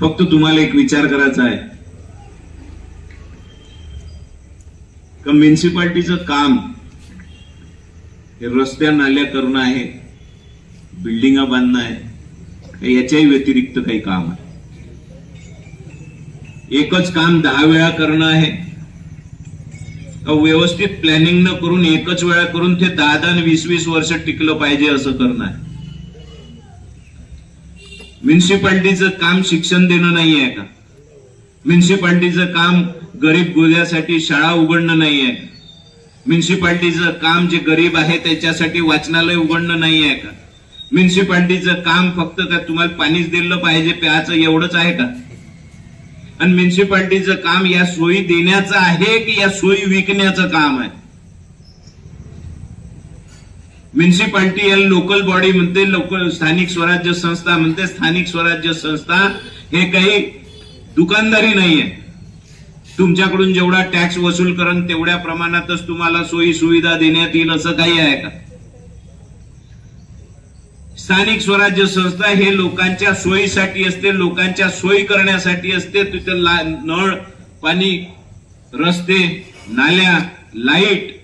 फक्त तुम्हाला एक विचार करायचा आहे. का म्युन्सिपाल्टीचं काम हे रस्त्या नाल्या करणं आहे बिल्डिंगा बांधणं आहे याच्याही व्यतिरिक्त काही काम आहे. एकच काम दहा वेळा करणं आहे. का व्यवस्थित प्लॅनिंग न करून एकच वेळा करून ते दहा दहा वीस वीस वर्ष टिकलं पाहिजे असं करणं आहे? म्युन्सिपाल्टीचं काम शिक्षण देणं नाही आहे का? म्युन्सिपाल्टीचं काम गरीब गोल्यासाठी शाळा उघडणं नाही आहे म्युन्सिपाल्टीचं काम जे गरीब आहे त्याच्यासाठी वाचनालय उघडणं नाही आहे का? म्युन्सिपाल्टीचं काम फक्त का तुम्हाला पाणीच दिलं पाहिजे प्याचं एवढंच आहे का? आणि म्युन्सिपाल्टीचं काम या सोयी देण्याचं आहे की या सोयी विकण्याचं काम आहे? म्युन्सिपाल्टी या लोकल बॉडी म्हणते लोकल स्थानिक स्वराज्य संस्था म्हणते स्थानिक स्वराज्य संस्था हे काही दुकानदारी नाहीये. तुमच्याकडून जेवढा टॅक्स वसूल करण तेवढ्या प्रमाणातच तुम्हाला सोयी सुविधा देण्यात येईल असं काही आहे का? स्थानिक स्वराज्य संस्था हे लोकांच्या सोयीसाठी असते लोकांच्या सोयी करण्यासाठी असते. तिथे नळ पाणी रस्ते नाल्या लाइट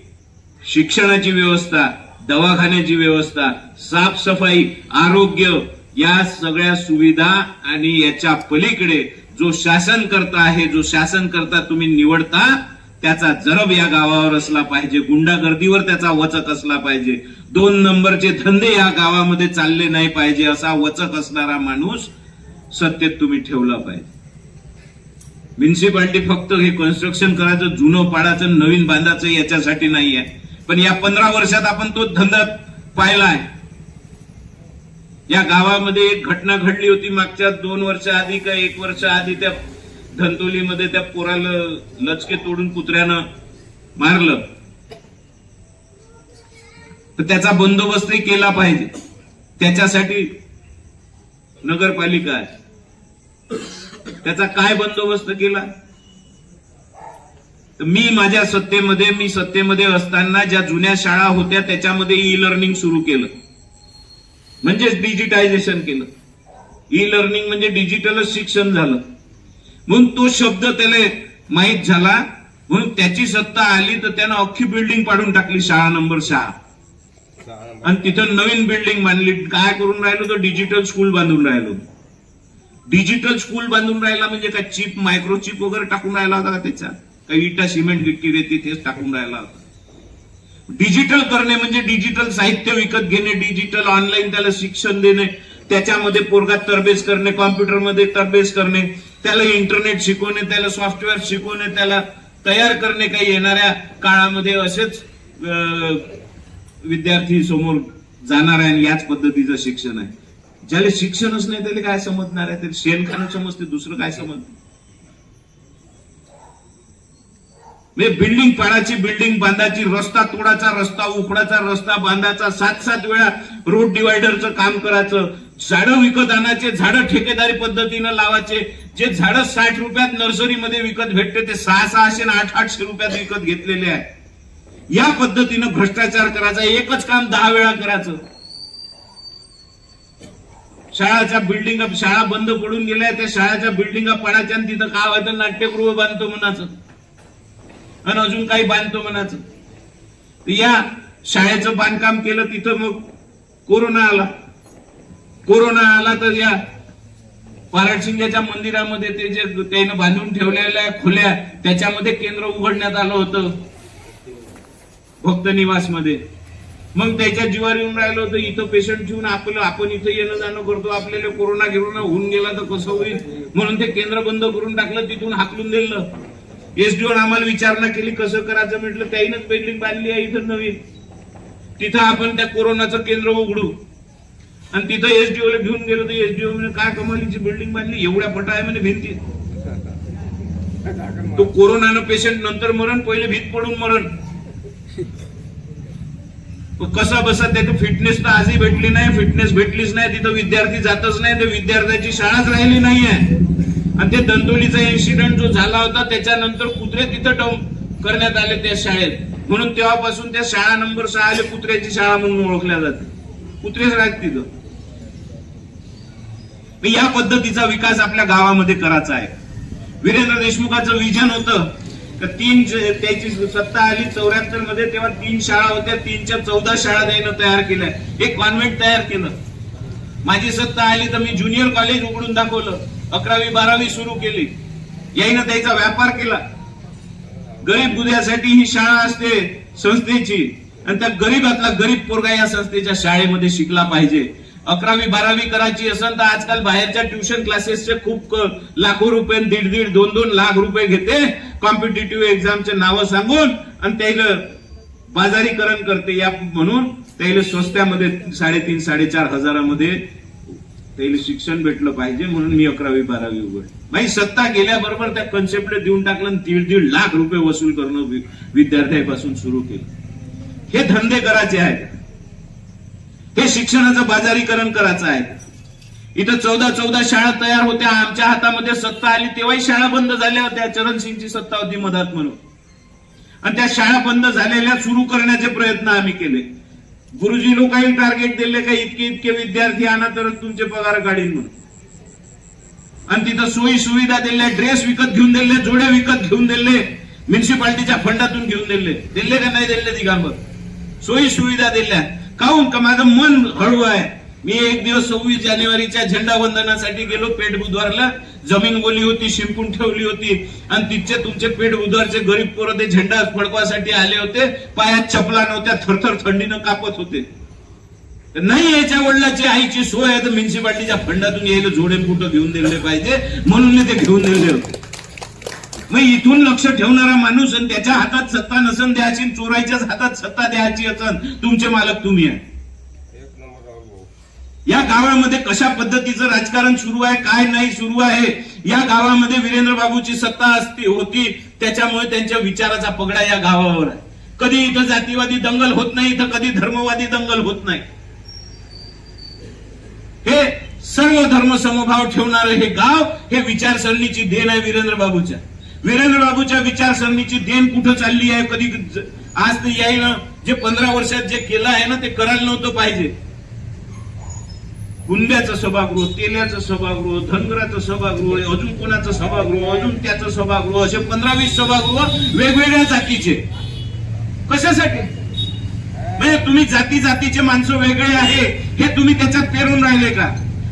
शिक्षणाची व्यवस्था दवाखान्याची व्यवस्था साफसफाई आरोग्य या सगळ्या सुविधा आणि याच्या पलीकडे जो शासन करता आहे जो शासन करता तुम्ही निवडता त्याचा जरब या गावावर असला पाहिजे गुंडागर्दीवर त्याचा वचक असला पाहिजे. दोन नंबरचे धंदे या गावामध्ये चालले नाही पाहिजे असा वचक असणारा माणूस सत्तेत तुम्ही ठेवला पाहिजे. म्युन्सिपाल्टी फक्त हे कन्स्ट्रक्शन करायचं जुनं पाडाचं नवीन बांधाचं याच्यासाठी नाही आहे पण या पंधरा वर्षात आपण तो धंदा पाहिलाय. या गावामध्ये एक घटना घडली होती मागच्या दोन वर्ष आधी का एक वर्ष आधी त्या धंतोलीमध्ये त्या पोराला लचके तोडून कुत्र्यानं मारलं. तर त्याचा बंदोबस्तही केला पाहिजे. त्याच्यासाठी नगरपालिका आहे. त्याचा काय बंदोबस्त केला? मी माझ्या सत्तेमध्ये मी सत्तेमध्ये असताना ज्या जुन्या शाळा होत्या त्याच्यामध्ये ई लर्निंग सुरू केलं. म्हणजेच डिजिटायझेशन केलं. ई लर्निंग म्हणजे डिजिटलच शिक्षण झालं. म्हणून तो शब्द त्याला माहीत झाला. म्हणून त्याची सत्ता आली तर त्यानं अख्खी बिल्डिंग पाडून टाकली शाळा नंबर सहा. आणि तिथं नवीन बिल्डिंग बांधली. काय करून राहिलो तर डिजिटल स्कूल बांधून राहिलो. डिजिटल स्कूल बांधून राहिला म्हणजे काय? चिप मायक्रो चिप वगैरे टाकून राहिला होता का त्याच्यात काही इटा सिमेंट गिट्टी रेती तेच टाकून राहिला होता. डिजिटल करणे म्हणजे डिजिटल साहित्य विकत घेणे डिजिटल ऑनलाईन त्याला शिक्षण देणे त्याच्यामध्ये पोरगात तरबेज करणे कॉम्प्युटरमध्ये तरबेज करणे त्याला इंटरनेट शिकवणे त्याला सॉफ्टवेअर शिकवणे त्याला तयार करणे काही येणाऱ्या काळामध्ये असेच विद्यार्थी समोर जाणार आहे आणि याच पद्धतीचं शिक्षण आहे. ज्याला शिक्षणच नाही त्याला काय समजणार आहे? त्याला शेणखानं समजते दुसरं काय समजते म्हणजे बिल्डिंग पाडायची बिल्डिंग बांधायची रस्ता तोडाचा रस्ता उकडाचा रस्ता बांधायचा सात सात वेळा रोड डिवायडरचं काम करायचं. झाडं विकत आणायचे झाडं ठेकेदारी पद्धतीनं लावायचे. जे झाडं साठ रुपयात नर्सरीमध्ये विकत भेटते ते सहा सहाशे आठ आठशे रुपयात विकत घेतलेले आहे. या पद्धतीनं भ्रष्टाचार करायचा एकच काम दहा वेळा करायचं. शाळाच्या बिल्डिंग शाळा बंद पडून गेल्या त्या शाळाच्या बिल्डिंगा पाडायच्या आणि तिथं काय व्हायचं? नाट्यगृह बांधतो म्हणाचं आणि अजून काही बांधतो म्हणाचं या शाळेचं बांधकाम केलं तिथं मग कोरोना आला. कोरोना आला तर या पाराटसिंगाच्या मंदिरामध्ये ते जे त्यानं बांधून ठेवलेल्या खुल्या त्याच्यामध्ये केंद्र उघडण्यात आलं होतं. भक्त निवासमध्ये मग त्याच्या जीवावर येऊन राहिलं होतं इथं पेशंट ठेवून आपलं आपण इथं येणं जाणं करतो आपल्याला कोरोना गिरोना होऊन गेला तर कसं होईल? म्हणून ते केंद्र बंद करून टाकलं तिथून हाकलून दिलं. एसडीओ आम्हाला विचारणा केली कसं करायचं म्हटलं त्याहीनच बिल्डिंग बांधली आहे इथं नवीन. तिथं आपण त्या कोरोनाचं केंद्र उघडू. आणि तिथं एसडीओ ला घेऊन गेलो तर एसडीओ म्हणजे काय कमालीची बिल्डिंग बांधली एवढ्या पटा आहे म्हणजे भिंती. तो कोरोनानं पेशंट नंतर मरण पहिले भीत पडून मरण. कसा बसा त्याचं फिटनेस तर आजही भेटली नाही फिटनेस भेटलीच नाही तिथं विद्यार्थी जातच नाही तर विद्यार्थ्याची शाळाच राहिली नाहीये. आणि ते दंतोलीचा इन्सिडेंट जो झाला होता त्याच्यानंतर कुत्रे तिथं डंप करण्यात आले त्या शाळेत. म्हणून तेव्हापासून त्या शाळा नंबर सहा आले कुत्र्याची शाळा म्हणून ओळखल्या जाते. कुत्रेच राहत तिथं. या पद्धतीचा विकास आपल्या गावामध्ये करायचा आहे. वीरेंद्र देशमुखाचं विजन होतं. का तीन त्याची सत्ता आली चौऱ्याहत्तरमध्ये तेव्हा तीन शाळा होत्या तीनच्या चौदा शाळा त्यानं तयार केल्या. एक कॉन्व्हेंट तयार केलं. माझी सत्ता आली तर मी ज्युनियर कॉलेज उघडून दाखवलं. अकरावी बारावी सुरू केली. याईनं त्याचा व्यापार केला. गरीब गुद्यासाठी ही शाळा असते संस्थेची. आणि त्या गरीबातला गरीब पोरगा या संस्थेच्या शाळेमध्ये शिकला पाहिजे. अकरावी बारावी करायची असेल तर आजकाल बाहेरच्या ट्युशन क्लासेसचे खूप लाखो रुपये दीड दीड दोन दोन लाख रुपये घेते कॉम्पिटेटिव्ह एक्झामचे नावं सांगून. आणि त्याला बाजारीकरण करते या म्हणून त्याला स्वस्त्यामध्ये साडेतीन साडेचार हजारामध्ये त्याला शिक्षण भेटलं पाहिजे म्हणून मी अकरावी बारावी उघड माझी सत्ता गेल्याबरोबर त्या कन्सेप्टला देऊन टाकलं आणि दीड दीड लाख रुपये वसूल करणं विद्यार्थ्यापासून विद्यार्थ्यांपासून सुरू केलं. हे धंदे करायचे आहेत. हे शिक्षणाचं बाजारीकरण करायचं आहे. इथं चौदा चौदा शाळा तयार होत्या. आमच्या हातामध्ये सत्ता आली तेव्हाही शाळा बंद झाल्या. होत्या चरणसिंगची सत्ता होती मधात म्हणून. आणि त्या शाळा बंद झालेल्या सुरू करण्याचे प्रयत्न आम्ही केले. गुरुजी लोकांनी टार्गेट दिले का इतके इतके विद्यार्थी आणा तरच तुमचे पगार काढीन म्हणून. आणि तिथं सोयी सुविधा दिल्या ड्रेस विकत घेऊन दिले जोड्या विकत घेऊन दिले म्युन्सिपाल्टीच्या फंडातून घेऊन दिले. दिले का नाही दिले तिघांवर सोयी सुविधा दिल्या. काहून? का माझं मन हळू आहे. मी एक दिवस सव्वीस जानेवारीच्या झेंडा वंदनासाठी गेलो पेठ बुधवारला. जमीन बोली होती शिंपून ठेवली होती. आणि तिथचे तुमचे पेठ बुधवारचे गरीब पोरं ते झेंडा फडकवासाठी आले होते. पायात चपला नव्हत्या थरथर थंडीनं कापत होते. नाही याच्या वडिलाची आईची सोय आहे तर म्युन्सिपाल्टीच्या फंडातून यायला जोडे कुठं घेऊन दिले पाहिजे. म्हणून मी ते घेऊन दिले होते. मग इथून लक्ष ठेवणारा माणूस आणि त्याच्या हातात सत्ता नसन द्यायची चोरायच्याच हातात सत्ता द्यायची असन तुमचे मालक तुम्ही आहे. या गावामध्ये कशा पद्धतीचं राजकारण सुरू आहे काय नाही सुरू आहे या गावामध्ये वीरेंद्र बाबूची सत्ता असती होती त्याच्यामुळे त्यांच्या विचाराचा पगडा या गावावर आहे. कधी इथं जातीवादी दंगल होत नाही इथं कधी धर्मवादी दंगल होत नाही. हे सर्व धर्म समभाव ठेवणारं हे गाव हे विचारसरणीची देण आहे वीरेंद्र बाबूच्या. वीरेंद्र बाबूच्या विचारसरणीची देण कुठं चालली आहे कधी आज तर यायनं जे पंधरा वर्षात जे केलं आहे ना ते करायला नव्हतं पाहिजे. कुंड्याचं सभागृह तेल्याचं सभागृह धनगराचं सभागृह अजून कोणाचं सभागृह अजून त्याचं सभागृह असे पंधरा वीस सभागृह वेगवेगळ्या जातीचे. कशासाठी? म्हणजे तुम्ही जाती जातीचे माणसं वेगळे आहे हे तुम्ही त्याच्यात पेरून राहिले का?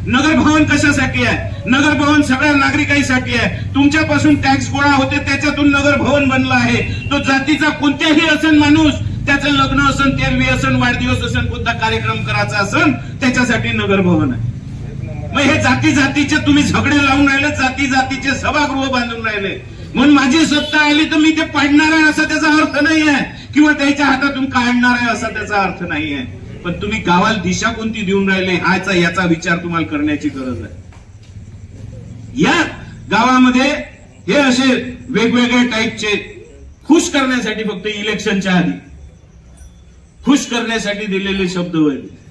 नगर भवन कशासाठी आहे? नगर भवन सगळ्या नागरिकांसाठी आहे. तुमच्यापासून टॅक्स गोळा होते त्याच्यातून नगर भवन बनलं आहे. तो जातीचा कोणत्याही असेल माणूस त्याचं लग्न असन तेरवी असन वाढदिवस असन कोणता कार्यक्रम करायचा असन त्याच्यासाठी नगर भवन आहे. मग हे जाती जातीचे तुम्ही झगडे लावून राहिले जाती जातीचे सभागृह बांधून राहिले. म्हणून माझी सत्ता आली तर मी ते पाडणार आहे असा त्याचा अर्थ नाही आहे. किंवा त्याच्या हातातून काढणार आहे असा त्याचा अर्थ नाही आहे. पण तुम्ही गावाला दिशा कोणती देऊन राहिले हाचा याचा विचार तुम्हाला करण्याची गरज आहे. या गावामध्ये हे असे वेगवेगळ्या टाईपचे खुश करण्यासाठी फक्त इलेक्शनच्या आधी. खुश करण्यासाठी दिलेले शब्द होते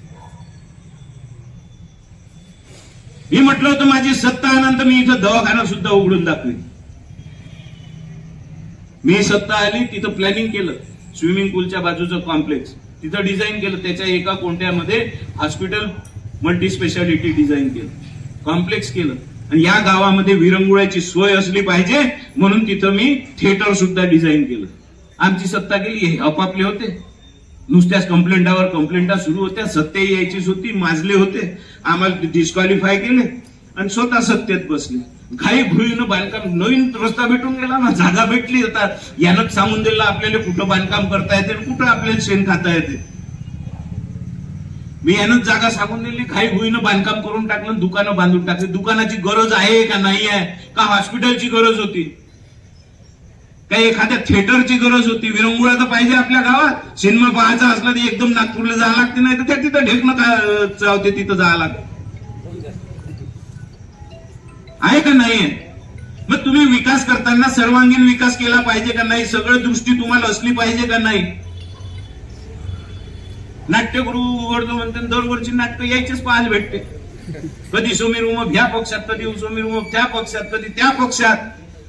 मी म्हटलं होतं माझी सत्ता आनंतर मी इथं दवाखाना सुद्धा उघडून दाखवेन. मी सत्ता आली तिथं प्लॅनिंग केलं. स्विमिंग पूलच्या बाजूचं कॉम्प्लेक्स तिथं डिझाईन केलं. त्याच्या एका कोणत्यामध्ये हॉस्पिटल मल्टी स्पेशालिटी डिझाईन केलं. कॉम्प्लेक्स केलं. आणि या गावामध्ये विरंगुळ्याची सोय असली पाहिजे म्हणून तिथं मी थिएटर सुद्धा डिझाईन केलं. आमची सत्ता गेली हे आपापले होते. नुसत्याच कंप्लेंटावर कंप्लेंटा सुरू होत्या. सत्य यायचीच होती माजले होते. आम्हाला डिस्क्वालिफाय केले आणि स्वतः सत्तेत बसले. घाई घुईनं बांधकाम नवीन रस्ता भेटून गेला ना जागा भेटली. आता यानं सांगून दिलं आपल्याला कुठं बांधकाम करता येते आणि कुठं आपल्याला शेण खाता येते? मी यानं जागा सांगून दिली. घाई घुईनं बांधकाम करून टाकलं दुकानं बांधून टाकली. दुकानाची गरज आहे का नाही आहे? का हॉस्पिटलची गरज होती? काही एखाद्या थिएटरची गरज होती? विरंगुळा तर पाहिजे आपल्या गावात. सिनेमा पाहायचा असला तर एकदम नागपूरला जावं लागते नाही तर त्या तिथं ढेकणं चावते तिथं जावं लागते. आहे का नाही? मग तुम्ही विकास करताना सर्वांगीण विकास केला पाहिजे का नाही? सगळं दृष्टी तुम्हाला असली पाहिजे का नाही? नाट्यगृह उघडतो म्हणते दरवर्षी नाट्य यायचेच पाहायला भेटते. कधी सोमीर उमप ह्या पक्षात कधी सोमीर उमप त्या पक्षात कधी त्या पक्षात.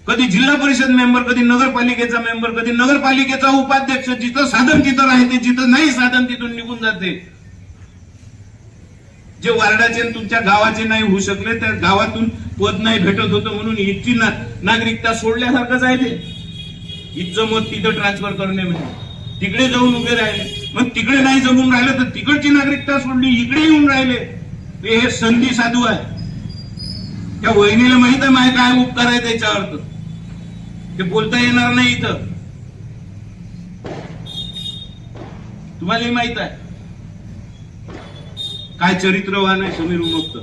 कधी जिल्हा परिषद मेंबर कधी नगरपालिकेचा मेंबर कधी नगरपालिकेचा उपाध्यक्ष जिथं साधन तिथं राहते जिथं नाही साधन तिथून निघून जाते. जे वार्डाचे तुमच्या गावाचे नाही होऊ शकले त्या गावातून पद नाही भेटत होतं म्हणून इथची ना- नागरिकता सोडल्यासारखंच आहे ते. इथचं मत तिथं ट्रान्सफर करणे म्हणजे. तिकडे जाऊन उभे राहिले. मग तिकडे नाही जमून राहिलं तर तिकडची नागरिकता सोडली इकडे येऊन राहिले. हे संधी साधू आहे. त्या वहिनीला माहीत आहे काय उपकार आहे त्याच्यावर अर्थ ते बोलता येणार नाही इथं. तुम्हाला माहीत आहे. काय चरित्रवान आहे समीर उमोक्त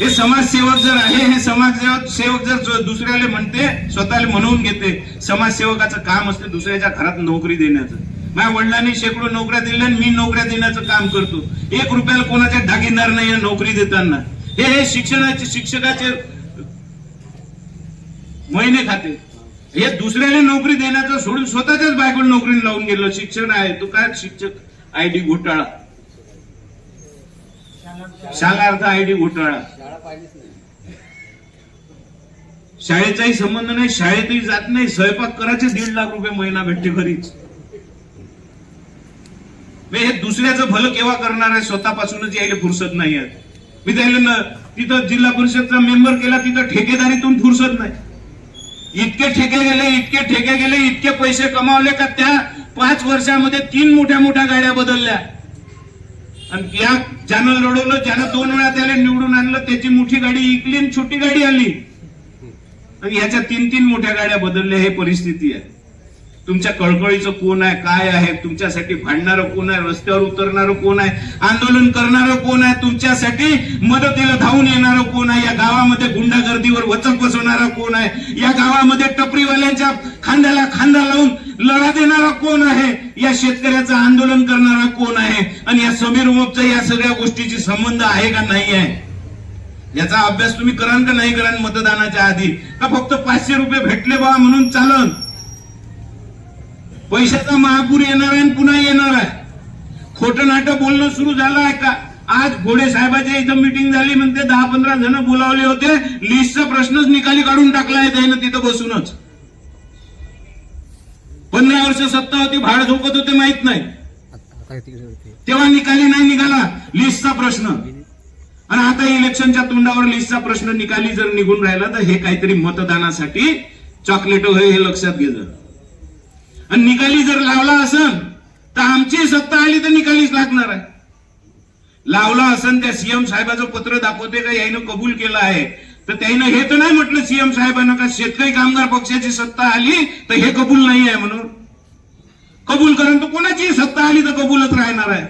हे समाजसेवक जर आहे हे समाजसेवक सेवक जर दुसऱ्याला म्हणते स्वतःला म्हणवून घेते समाजसेवकाचं काम असते दुसऱ्याच्या घरात नोकरी देण्याचं. माझ्या वडिलांनी शेकडो नोकऱ्या दिल्या आणि मी नोकऱ्या देण्याचं काम करतो. एक रुपयाला कोणाच्या दागिनदार नाही नोकरी देताना. हे हे शिक्षणाचे शिक्षकाचे महिने खाते. हे दुसऱ्याला नोकरी देण्याचं सोडून स्वतःच्याच बायकोला नोकरी लावून गेलो शिक्षण आहे. तो काय शिक्षक आयडी घोटाळा? सांगा अर्थ आयडी घोटाळा. शाळेचाही संबंध नाही शाळेतही जात नाही. स्वयंपाक करायचे दीड लाख रुपये महिना भेटते घरीच. मी हे दुसऱ्याचं भलं केव्हा करणार आहे? स्वतःपासूनच यायला फुरसत नाही आहे. मी त्याला न- तिथं जिल्हा परिषदचा मेंबर केला तिथं ठेकेदारीतून फुरसत नाही. इतके ठेके गेले इतके ठेके गेले इतके पैसे कमावले का त्या पाच वर्षामध्ये तीन मोठ्या मोठ्या गाड्या बदलल्या. आणि या ज्यानं लढवलं ज्यानं दोन वेळा त्याला निवडून आणलं त्याची मोठी गाडी इकली आणि छोटी गाडी आली. आणि याच्या तीन तीन मोठ्या गाड्या बदलल्या हे परिस्थिती आहे. तुमच्या कळकळीचं कोण आहे काय आहे तुमच्यासाठी भांडणारं कोण आहे रस्त्यावर उतरणारं कोण आहे आंदोलन करणारं कोण आहे तुमच्यासाठी मदतीला धावून येणारं कोण आहे या गावामध्ये गुंडागर्दीवर वचक बसवणारा कोण आहे या गावामध्ये टपरीवाल्यांच्या खांद्याला खांदा लावून लढा देणारा कोण आहे या शेतकऱ्याचं आंदोलन करणारा कोण आहे आणि या समीर उमपचा या सगळ्या गोष्टीची संबंध आहे का नाही आहे? याचा अभ्यास तुम्ही कराल का नाही कराल मतदानाच्या आधी? का फक्त पाचशे रुपये भेटले बा म्हणून चालन? पैशाचा महापूर येणार आहे आणि पुन्हा येणार आहे. खोटं नाटक बोलणं सुरू झालं आहे का? आज घोडे साहेबाच्या इथं मिटिंग झाली म्हणते दहा पंधरा जण बोलावले होते. लिस्टचा प्रश्नच निकाली काढून टाकला आहे त्यानं तिथं बसूनच. पंधरा वर्ष सत्ता होती भाड झोपत होते माहीत नाही. तेव्हा निकाली नाही निघाला लिस्टचा प्रश्न. आणि आता इलेक्शनच्या तोंडावर लिस्टचा प्रश्न निकाली जर निघून राहिला तर हे काहीतरी मतदानासाठी चॉकलेट हे लक्षात घ्यायचं आणि निकाली जर लावला असन तर आमची सत्ता आली तर निकालीच लागणार आहे. लावला असन त्या सीएम साहेबाचं पत्र दाखवते का यानं कबूल केलं आहे. तर त्यानं हे तर नाही म्हटलं सीएम साहेबांना का शेतकरी कामगार पक्षाची सत्ता आली तर हे कबूल नाही आहे म्हणून. कबूल करून तर कोणाची सत्ता आली तर कबूलच राहणार आहे.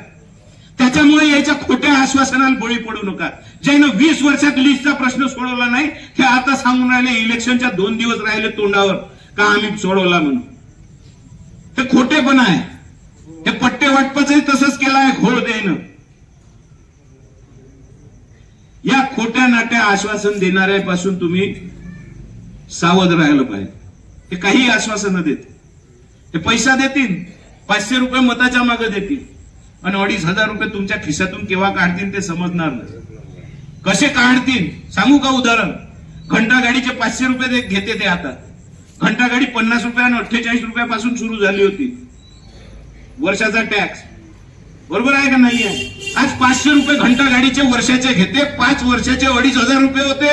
त्याच्यामुळे याच्या खोट्या आश्वासनाला बळी पडू नका. ज्यानं वीस वर्षात लिस्टचा प्रश्न सोडवला नाही हे आता सांगून राहिले इलेक्शनच्या दोन दिवस राहिले तोंडावर का आम्ही सोडवला म्हणून. हे खोटेपण आहे. हे पट्टे वाटपाचंही तसंच केलं आहे घोळ देणं. या खोट्या नाट्या आश्वासन देणाऱ्यापासून तुम्ही सावध राहिलं पाहिजे. ते काही आश्वासनं देत. ते पैसा देतील पाचशे रुपये मताच्या मागे देतील. आणि अडीच हजार रुपये तुमच्या खिशातून केव्हा काढतील ते समजणार नाही. कसे काढतील? सांगू का उदाहरण? घंटा गाडीचे पाचशे रुपये घेते ते आता. घंटा गाडी पन्नास रुपये आणि अठ्ठेचाळीस रुपयापासून सुरू झाली होती. वर्षाचा टॅक्स बरोबर आहे का नाही आहे? आज पाचशे रुपये घंटा गाडीचे वर्षाचे घेते पाच वर्षाचे अडीच हजार रुपये होते.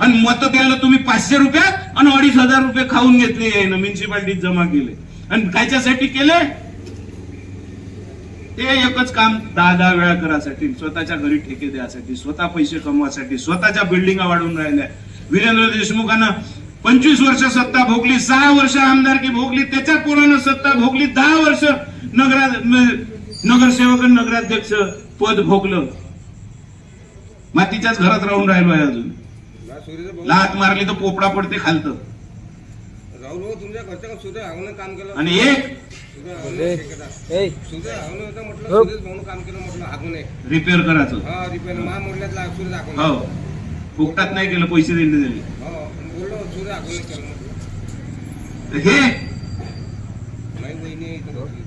आणि मत द्यायला तुम्ही पाचशे रुपये आणि अडीच हजार रुपये खाऊन घेतले म्युन्सिपाल्टीत जमा केले. आणि कायच्यासाठी केले? ते एकच काम दहा दहा वेळा करासाठी स्वतःच्या घरी ठेके द्यासाठी स्वतः पैसे कमवासाठी स्वतःच्या बिल्डिंगा वाढवून राहिल्या. वीरेंद्र देशमुखांना पंचवीस वर्ष सत्ता भोगली सहा वर्ष आमदारकी भोगली त्याच्या पोरानं सत्ता भोगली दहा वर्ष नगरा नगरसेवक आणि नगराध्यक्ष पद भोगलं. मातीच्याच घरात राहून राहिलो आहे अजून. लात मारली तर पोपडा पडते खालतं. आणि एक हो. आहे रिपेअर करायचं. हा हो. फुकटात नाही केलं पैसे दिले दिले हो.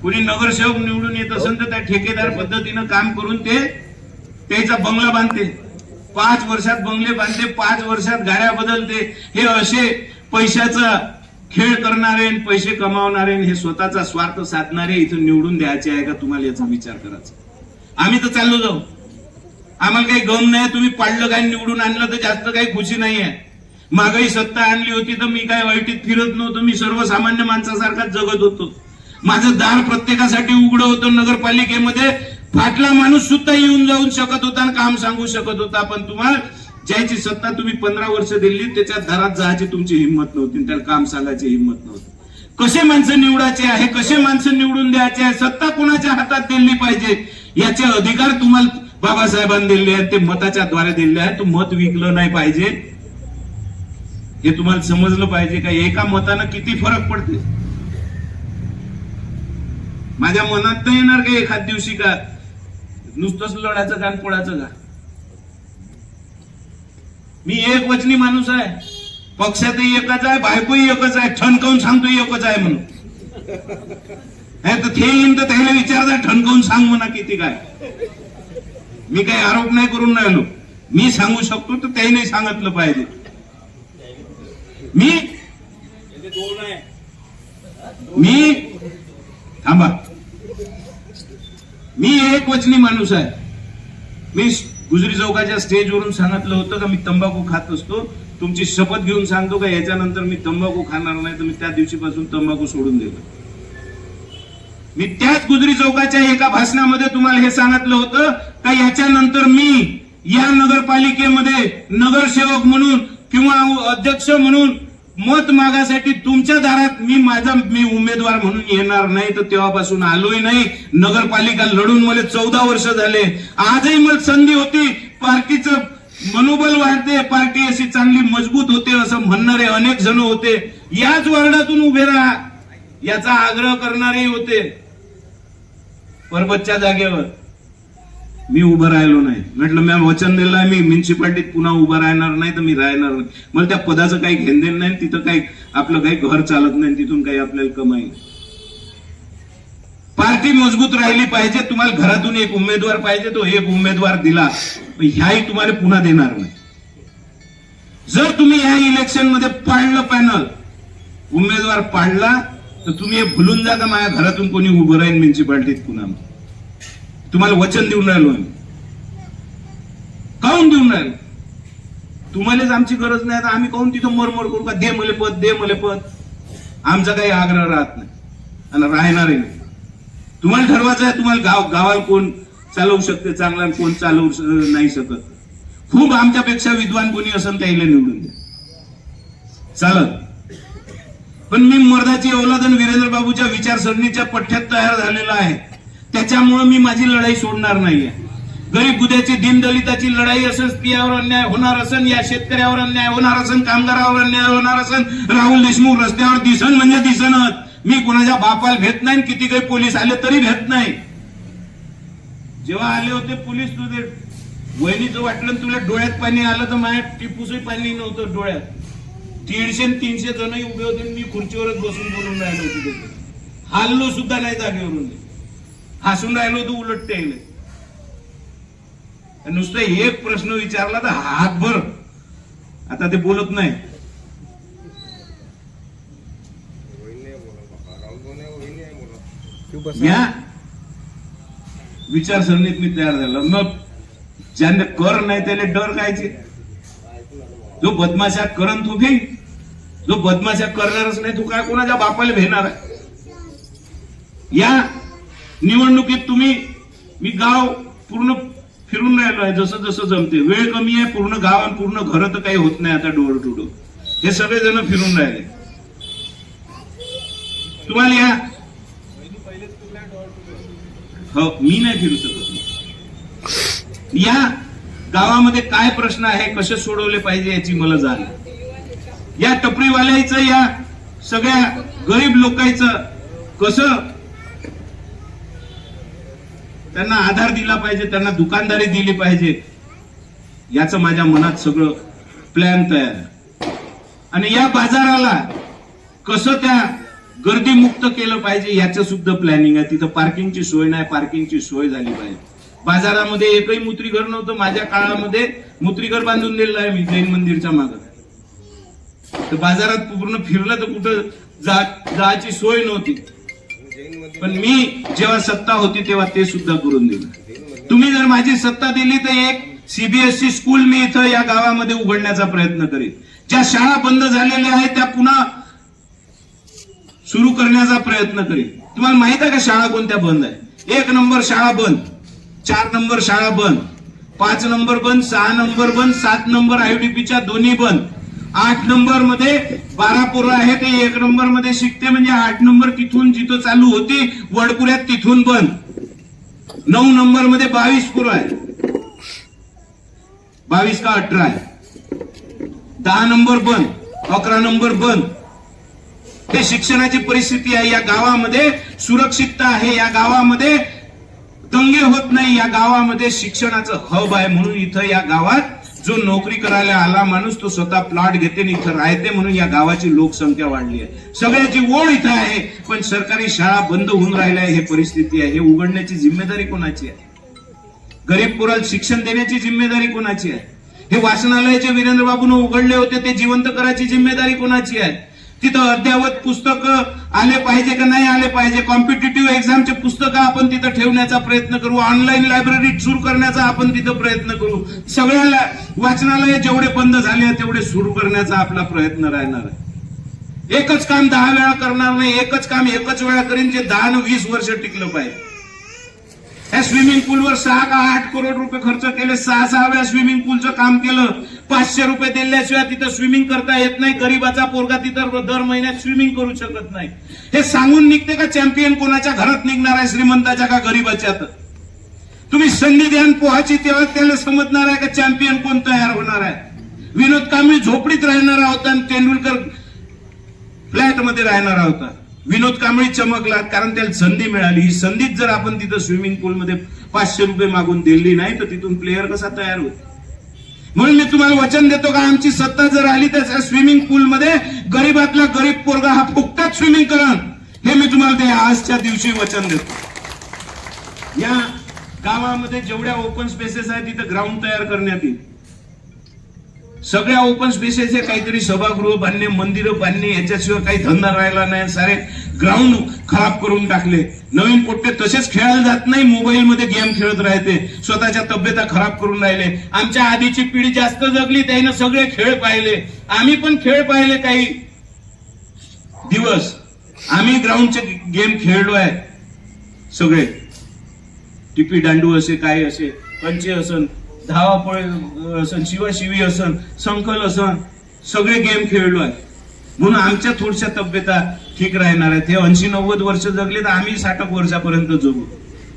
कुणी नगरसेवक निवडून येत असेल तर त्या ठेकेदार पद्धतीनं काम करून ते त्याचा बंगला बांधते. पाच वर्षात बंगले बांधते पाच वर्षात गाड्या बदलते. हे असे पैशाचा खेळ करणारे पैसे कमावणारे हे स्वतःचा स्वार्थ साधणारे इथं निवडून द्यायचे आहे का तुम्हाला याचा विचार करायचा? आम्ही तर चाललो जाऊ. आम्हाला काही गम नाही तुम्ही पाडलं काय निवडून आणलं तर जास्त काही खुशी नाही आहे मागही सत्ता आणली होती तर मी काय वाईटीत फिरत नव्हतो. मी सर्वसामान्य माणसासारखाच जगत होतो. माझं दार प्रत्येकासाठी उघडं होतं. नगरपालिकेमध्ये फाटला माणूस सुद्धा येऊन जाऊन शकत होता आणि काम सांगू शकत होता. पण तुम्हाला ज्याची सत्ता तुम्ही पंधरा वर्ष दिली त्याच्या दारात जायची तुमची हिंमत नव्हती त्याला काम सांगायची हिंमत नव्हती. कसे माणसं निवडायचे आहे कसे माणसं निवडून द्यायचे आहे सत्ता कोणाच्या हातात दिली पाहिजे याचे अधिकार तुम्हाला बाबासाहेबांनी दिले आहेत ते मताच्या द्वारे दिले आहेत. तो मत विकलं नाही पाहिजे. हे तुम्हाला समजलं पाहिजे का? एका मतानं किती फरक पडते? माझ्या मनात नाही येणार का एखाद दिवशी का? नुसतंच लढायचं का आणि पोळाचं का मी एक वचनी माणूस आहे. पक्षातही एकच आहे बायकोही एकच आहे ठणकावून सांगतो एकच आहे म्हणून. हे तर ते येईन तर त्याला विचारता ठणकावून सांग म्हणा किती काय. मी काही आरोप नाही करून राहिलो. मी सांगू शकतो तर त्याने सांगितलं पाहिजे. मी? मी? थांबा. मी एक वचनी माणूस आहे. मी गुजरी चौकाच्या स्टेजवरून सांगितलं होतं का मी तंबाखू खात असतो? तुमची शपथ घेऊन सांगतो का? याच्यानंतर मी तंबाखू खाणार नाही तर मी त्या दिवशीपासून तंबाखू सोडून देतो. मी त्याच गुजरी चौकाच्या एका भाषणामध्ये तुम्हाला हे सांगितलं होतं का याच्यानंतर मी या नगरपालिकेमध्ये नगरसेवक म्हणून किंवा अध्यक्ष म्हणून मत मागासाठी तुमच्या दारात मी माझा मी उमेदवार म्हणून येणार नाही तर तेव्हापासून आलोय नाही. नगरपालिका लढून मला चौदा वर्ष झाले. आजही मला संधी होती. पार्टीचं मनोबल वाढते पार्टी अशी चांगली मजबूत होते असं म्हणणारे अनेक जण होते. याच वार्डातून उभे राहा. याचा आग्रह करणारे होते. परबतच्या जागेवर. मी उभं राहिलो नाही. म्हटलं मी वचन दिलं आहे मी. म्युन्सिपाल्टीत पुन्हा उभं राहणार नाही तर मी राहणार नाही. मला त्या पदाचं काही घेणदेण नाही तिथं काही आपलं काही घर चालत नाही तिथून काही आपल्याला कमाई नाही. पार्टी मजबूत राहिली पाहिजे तुम्हाला घरातून एक उमेदवार पाहिजे तो एक उमेदवार दिला. ह्याही तुम्हाला पुन्हा देणार नाही. जर तुम्ही या इलेक्शनमध्ये पाडलं पॅनल उमेदवार पाडला तर तुम्ही हे भुलून जा का माझ्या घरातून कोणी उभं राहील म्युन्सिपाल्टीत पुन्हा? तुम्हाला वचन देऊन राहिलो आम्ही. काऊन देऊन राहिलो? तुम्हालाच आमची गरज नाही. तर आम्ही काहून तिथं मरमर करू का? दे मले पद दे मले पद. आमचा काही आग्रह राहत नाही. आणि राहणारही नाही. तुम्हाला ठरवायचं आहे तुम्हाला गाव गावाला कोण चालवू शकते चांगला कोण चालवू नाही शकत. खूप आमच्यापेक्षा विद्वान कोणी असेल त्याला निवडून द्या. चालत. पण मी मर्दाची औलाद आणि वीरेंद्र बाबूच्या विचारसरणीच्या पठ्यात तयार झालेला आहे. त्याच्यामुळे मी माझी लढाई सोडणार नाहीये. गरीब गुद्याची दीनदलिताची लढाई असेल स्त्रियावर अन्याय होणार असेल या शेतकऱ्यावर अन्याय होणार असेल कामगारावर अन्याय होणार असेल राहुल देशमुख रस्त्यावर दिसन म्हणजे दिसनच. मी कोणाच्या बापाला भेट नाही किती काही पोलीस आले तरी भेट नाही. जेव्हा आले होते पोलीस तुझे वहिनीचं वाटलं तुला डोळ्यात पाणी आलं तर माझ्या टिपूसही पाणी नव्हतं डोळ्यात. दीडशे आणि तीनशे जणही उभे होते आणि मी खुर्चीवरच बसून बोलून राहिलो होतो तिथे. हाललो सुद्धा नाही जागेवरून. हसून राहिलो तू उलट त्याला नुसतं एक प्रश्न विचारला तर हातभर. आता ते बोलत नाही. या. विचारसरणीत मी तयार झालो. मग ज्यांना कर नाही त्याला डर कायचे? जो बदमाशा करन तू घे जो बदमाशा करणारच नाही तू काय कोणाच्या बापाला भेणार आहे? या. निवडणुकीत तुम्ही मी गाव पूर्ण फिरून राहिलो आहे जसं जसं जमते. वेळ कमी आहे पूर्ण गाव आणि पूर्ण घर तर काही होत नाही आता डोर टू डोर हे सगळे जण फिरून राहिले. तुम्हाला या हो मी नाही फिरू शकत. या गावामध्ये काय प्रश्न आहे कसे सोडवले पाहिजे याची मला जाण या टपरीवाल्याचं या सगळ्या गरीब लोकांचं कसं त्यांना आधार दिला पाहिजे त्यांना दुकानदारी दिली पाहिजे. याचं माझ्या मनात सगळं प्लॅन तयार आहे. आणि या बाजाराला कसं त्या गर्दी मुक्त केलं पाहिजे याचं सुद्धा प्लॅनिंग आहे. तिथं पार्किंगची सोय नाही पार्किंगची सोय झाली पाहिजे. बाजारामध्ये एकही मुत्रीघर नव्हतं. माझ्या काळामध्ये मुत्रीघर बांधून दिलेलं आहे मी जैन मंदिरच्या मागं. तर बाजारात पूर्ण फिरलं तर कुठं जा जायची सोय नव्हती. पण मी जेव्हा सत्ता होती तेव्हा ते सुद्धा करून दिलं. तुम्ही जर माझी सत्ता दिली तर एक सीबीएसई स्कूल मी इथं या गावामध्ये उघडण्याचा प्रयत्न करीन. ज्या शाळा बंद झालेल्या आहेत त्या पुन्हा सुरू करण्याचा प्रयत्न करीन. तुम्हाला माहीत आहे का शाळा कोणत्या बंद आहे? एक नंबर शाळा बंद चार नंबर शाळा बंद पाच नंबर बंद सहा नंबर बंद सात नंबर आयडीपीच्या दोन्ही बंद. आठ नंबरमध्ये बारा पोरं आहे ते एक नंबरमध्ये शिकते म्हणजे आठ नंबर तिथून जिथं चालू होती वडपुऱ्यात तिथून बंद. नऊ नंबरमध्ये बावीस पोरं आहे. बावीस का अठरा आहे? दहा नंबर बंद अकरा नंबर बंद. हे शिक्षणाची परिस्थिती आहे या गावामध्ये सुरक्षितता आहे या गावामध्ये दंगे होत नाही या गावामध्ये शिक्षणाचं हब आहे म्हणून इथं या गावात जो नोकरी करायला आला माणूस तो स्वतः प्लॉट घेते आणि इथं राहते म्हणून या गावाची लोकसंख्या वाढली आहे. सगळ्याची ओढ इथं आहे पण सरकारी शाळा बंद होऊन राहिल्या हे परिस्थिती आहे. हे उघडण्याची जिम्मेदारी कोणाची आहे? गरीब पोराला शिक्षण देण्याची जिम्मेदारी कोणाची आहे? हे वाचनालयाचे वीरेंद्र बाबून उघडले होते ते जिवंत करायची जिम्मेदारी कोणाची आहे? तिथं अद्यावत पुस्तक आले पाहिजे का नाही आले पाहिजे? कॉम्पिटेटिव्ह एक्झामचे पुस्तकं आपण तिथं ठेवण्याचा प्रयत्न करू. ऑनलाईन लायब्ररी सुरू करण्याचा आपण तिथं प्रयत्न करू. सगळ्या वाचनालय जेवढे बंद झाले तेवढे सुरू करण्याचा आपला प्रयत्न राहणार आहे. एकच काम दहा वेळा करणार नाही एकच काम एकच वेळा करीन जे दहा वीस वर्ष टिकलं पाहिजे. स्विमिंग पूलवर सहा का आठ करोड रुपये खर्च केले सहा सहा वेळा स्विमिंग पूलचं काम केलं. पाचशे रुपये दिल्याशिवाय तिथं स्विमिंग करता येत नाही गरीबाचा पोरगा तिथं दर महिन्यात स्विमिंग करू शकत नाही. हे सांगून निघते का चॅम्पियन कोणाच्या घरात निघणार आहे श्रीमंताच्या का गरीबाच्या तुम्ही संधी द्यान पोहाची तेव्हा त्याला समजणार आहे का चॅम्पियन कोण तयार होणार आहे? विनोद कांबळी झोपडीत राहणारा होता आणि तेंडुलकर फ्लॅटमध्ये राहणारा होता विनोद कांबळी चमकलात कारण त्याला संधी मिळाली. ही संधीच जर आपण तिथं स्विमिंग पूल मध्ये पाचशे रुपये मागून दिली नाही तर तिथून प्लेअर कसा तयार होईल? म्हणून मी तुम्हाला वचन देतो का आमची सत्ता जर आली तर स्विमिंग पूल मध्ये गरीबातला गरीब पोरगा हा फुकटात स्विमिंग करण हे मी तुम्हाला ते आजच्या दिवशी वचन देतो. या गावामध्ये जेवढ्या ओपन स्पेसेस आहेत तिथं ग्राउंड तयार करण्यात येईल. सगळ्या ओपन स्पेसेस काहीतरी सभागृह बांधणे मंदिरं बांधणे याच्याशिवाय काही धंदा राहिला नाही. सारे ग्राउंड खराब करून टाकले. नवीन पोट्टे तसेच खेळायला जात नाही मोबाईल मध्ये गेम खेळत राहते. स्वतःच्या तब्येता खराब करून राहिले. आमच्या आधीची पिढी जास्त जगली त्यानं सगळे खेळ पाहिले. आम्ही पण खेळ पाहिले काही दिवस. आम्ही ग्राउंडचे गेम खेळलो आहे. सगळे. टिपी दांडू असे काय असे पंचे असन. धावा पळ असन शिवाशिवी असन संकल असन सगळे गेम खेळलो आहे. म्हणून आमच्या थोडशा तब्येता ठीक राहणार आहेत. हे ऐंशी नव्वद वर्ष जगले तर आम्ही साठक वर्षापर्यंत जगू.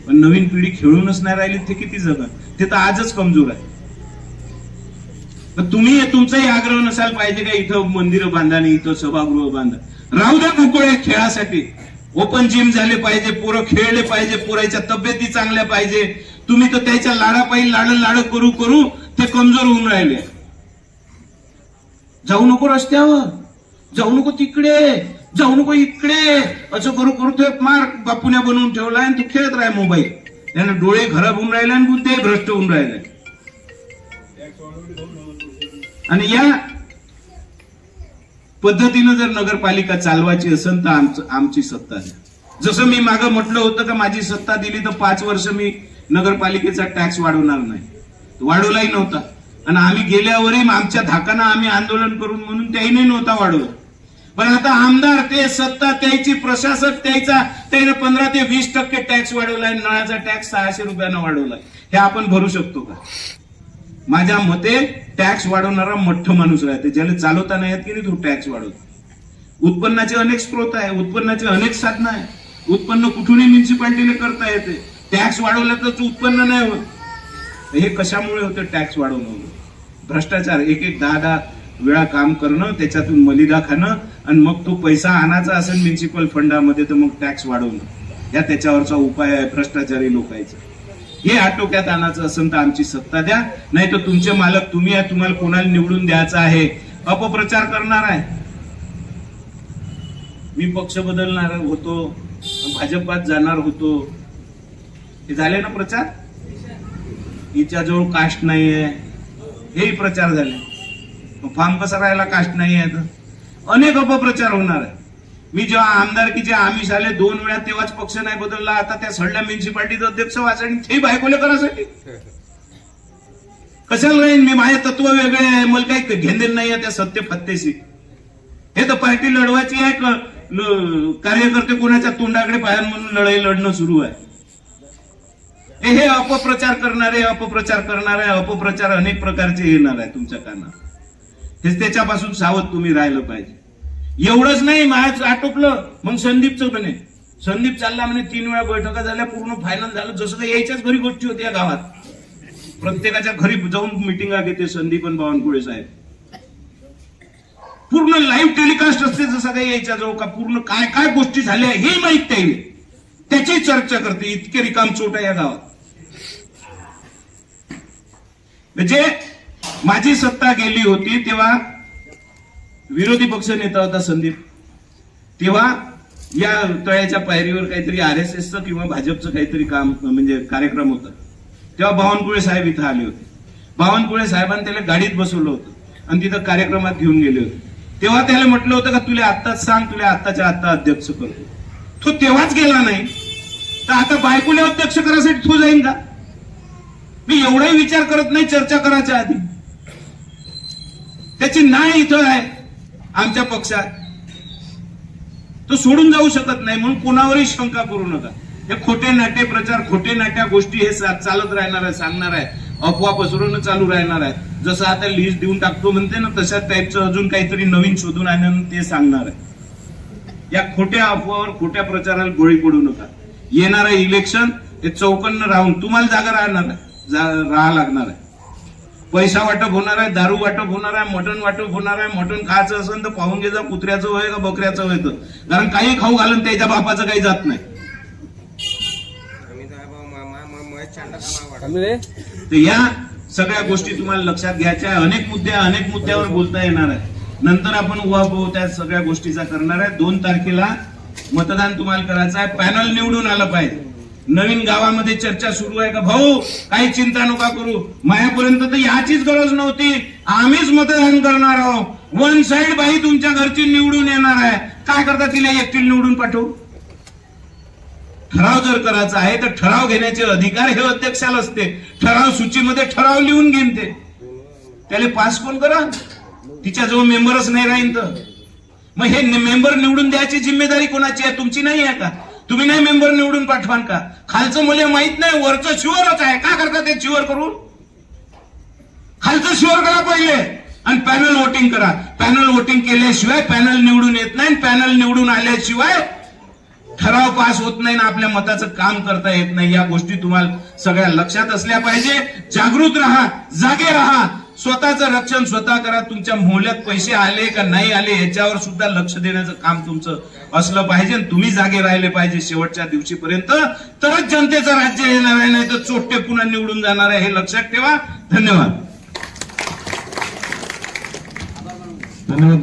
पण नवीन पिढी खेळूनच नाही राहिली ते किती जगा ते तर आजच कमजोर आहे. तुम्ही तुमचाही आग्रह नसायला पाहिजे का इथं मंदिरं बांधा आणि इथं सभागृह बांधा? राहू द्या मोकळे खेळासाठी. ओपन जिम झाले पाहिजे पोरं खेळले पाहिजे पोराच्या तब्येती चांगल्या पाहिजे. तुम्ही तर त्याच्या लाडापायी लाड लाड करू करू ते कमजोर होऊन राहिले. जाऊ नको रस्त्यावर. जाऊ नको तिकडे. जाऊ नको इकडे. असं करू करू ते मार बापूने बनवून ठेवला आणि ते खेळत राह मोबाईल. त्याने डोळे खराब होऊन राहिले आणि बुद्धी भ्रष्ट होऊन राहिले. आणि या पद्धतीनं जर नगरपालिका चालवायची असेल तर आमचं आमची सत्ता द्या. जसं मी मागं म्हटलं होतं का माझी सत्ता दिली तर पाच वर्ष मी नगरपालिकेचा टॅक्स वाढवणार नाही. वाढवलाही नव्हता. आणि आम्ही गेल्यावरही आमच्या धाकानं आम्ही आंदोलन करून म्हणून त्याही नव्हता वाढवला. पण आता आमदार ते सत्ता त्याची प्रशासक त्याचा त्याने पंधरा ते वीस टक्के टॅक्स वाढवलाय नळाचा टॅक्स सहाशे रुपयानं वाढवलाय. हे आपण भरू शकतो का? माझ्या मते टॅक्स वाढवणारा मठ्ठ माणूस राहते. ज्याला चालवता नाही येत की नाही तो टॅक्स वाढवतो. उत्पन्नाचे अनेक स्रोत आहे. उत्पन्नाचे अनेक साधनं आहे. उत्पन्न कुठूनही म्युन्सिपाल्टीने करता येते. टॅक्स वाढवलं तर उत्पन्न नाही होत. हे कशामुळे होतं टॅक्स वाढवणं? भ्रष्टाचार. एक एक दहा दहा वेळा काम करणं त्याच्यातून मलिदा खाणं आणि मग तो पैसा आणायचा असेल म्युन्सिपल फंडामध्ये तर मग टॅक्स वाढवणं. या त्याच्यावरचा उपाय आहे भ्रष्टाचारी लोकांचा. हे आटोक्यात आणायचं असेल तर आमची सत्ता द्या. नाही तर तुमचे मालक तुम्ही आहे तुम्हाला कोणाला निवडून द्यायचा आहे? अपप्रचार करणार आहे. मी पक्ष बदलणार होतो भाजपात जाणार होतो. हे झाले ना प्रचार? हिच्याजवळ कास्ट नाही आहे हेही प्रचार झाले. फार्म कसा राहिला? कास्ट नाही आहे तर. अनेक अपप्रचार होणार आहे. मी जेव्हा आमदारकीचे आमिष आले दोन वेळा तेव्हाच पक्ष नाही बदलला. आता त्या सडल्या म्युन्सिपाल्टीचं अध्यक्ष वाचणी ते बायकोले करासाठी? कशाला राहीन? मी माझे तत्व वेगळे आहे. मला काही घेणदेण नाही आहे त्या सत्य फत्तेशी. हे तर पार्टी लढवायची आहे. कार्यकर्ते कोणाच्या तोंडाकडे पाहाल म्हणून लढाई लढणं सुरू आहे. हे अपप्रचार करणारे अपप्रचार करणारे अपप्रचार अनेक प्रकारचे येणार आहे तुमच्या कानात हे त्याच्यापासून सावध तुम्ही राहिलं पाहिजे. एवढंच नाही माझ आटोपलं मग संदीपचं म्हणे संदीप चालला म्हणे तीन वेळा बैठका झाल्या पूर्ण फायनल झालं. जसं काही यायच्याच घरी गोष्टी होत्या गावात. प्रत्येकाच्या घरी जाऊन मिटिंगा घेते संदीप आणि बावनकुळे साहेब. पूर्ण लाईव्ह टेलिकास्ट असते जसं काही यायच्या जवळ का पूर्ण काय काय गोष्टी झाल्या हे माहीत त्याने त्याची चर्चा करते इतके रिकाम चोट आहे या गावात. म्हणजे माझी सत्ता गेली होती तेव्हा विरोधी पक्ष नेता होता संदीप. तेव्हा या तळ्याच्या पायरीवर काहीतरी आर एस एसचं किंवा भाजपचं काहीतरी काम म्हणजे कार्यक्रम होता. तेव्हा बावनकुळे साहेब इथं आले होते. बावनकुळे साहेबांनी त्याला गाडीत बसवलं होतं आणि तिथं कार्यक्रमात घेऊन गेले होते. तेव्हा त्याला म्हटलं होतं का तुला आत्ताच सांग तुला आत्ताच्या आत्ता अध्यक्ष करतो तो तेव्हाच गेला नाही. तर आता बायकोले अध्यक्ष करायसाठी तो जाईन का? मी एवढाही विचार करत नाही चर्चा करायच्या आधी. त्याची नाही इथं आहे आमच्या पक्षात. तो सोडून जाऊ शकत नाही म्हणून कोणावरही शंका करू नका. हे खोटे नाटे प्रचार खोटे नाट्या गोष्टी हे चालत राहणार आहे सांगणार आहे. अफवा पसरवणं चालू राहणार आहे. जसं आता लिस्ट देऊन टाकतो म्हणते ना तशा टाईपचं अजून काहीतरी नवीन शोधून आणून ते सांगणार आहे. या खोट्या अफवावर खोट्या प्रचाराला गोळी पडू नका. येणारं इलेक्शन हे चौकन्न राहून तुम्हाला जागा राहणार आहे. राहा लागणार आहे. पैसा वाटप होणार आहे दारू वाटप होणार आहे मटण वाटप होणार आहे मटण खायचं असेल तर पाहून घे जा कुत्र्याचं होय का बकऱ्याचं होय तर. कारण काही खाऊ घालून त्याच्या बापाचं काही जात नाही. तर या सगळ्या गोष्टी तुम्हाला लक्षात घ्यायच्या अनेक मुद्दे अनेक मुद्द्यावर बोलता येणार आहे. नंतर आपण उहापोह त्या सगळ्या गोष्टीचा करणार आहे. दोन तारखेला मतदान तुम्हाला करायचं आहे. पॅनल निवडून आलं पाहिजे. नवीन गावामध्ये चर्चा सुरू आहे का भाऊ? काही चिंता नका करू. मायापर्यंत तर याचीच गरज नव्हती. आम्हीच मतदान करणार आहोत. वन साइड बाई तुमच्या घरची निवडून येणार आहे. काय करता तिला एकटी निवडून पाठवू? ठराव जर करायचा आहे तर ठराव घेण्याचे अधिकार हे अध्यक्षाला असते. ठराव सूचीमध्ये ठराव लिहून घेईन ते. त्याला पास कोण करा? तिच्या जवळ मेंबरच नाही राहीन तर. मग हे मेंबर निवडून द्यायची जिम्मेदारी कोणाची आहे? तुमची नाही आहे का? तुम्ही नाही मेंबर निवडून पाठवान का? खालचं मला माहीत नाही वरचं शिवरच आहे. का करता ते शिवर करून? खालचं शिवर करा पहिले आणि पॅनल वोटिंग करा. पॅनल वोटिंग केल्याशिवाय पॅनल निवडून येत नाही पॅनल निवडून आल्याशिवाय ठराव पास होत नाही ना आपल्या मताचं काम करता येत नाही. या गोष्टी तुम्हाला सगळ्या लक्षात असल्या पाहिजे. जागृत राहा जागे राहा. स्वतःचं रक्षण स्वतः करा. तुमच्या मोहल्यात पैसे आले का नाही आले याच्यावर सुद्धा लक्ष देण्याचं काम तुमचं असलं पाहिजे तुम्ही जागे राहिले पाहिजे शेवटच्या दिवशीपर्यंत. तरच जनतेचं राज्य येणार आहे नाही तर चोट्टे पुन्हा निवडून जाणार आहे हे लक्षात ठेवा. धन्यवाद. धन्यवाद.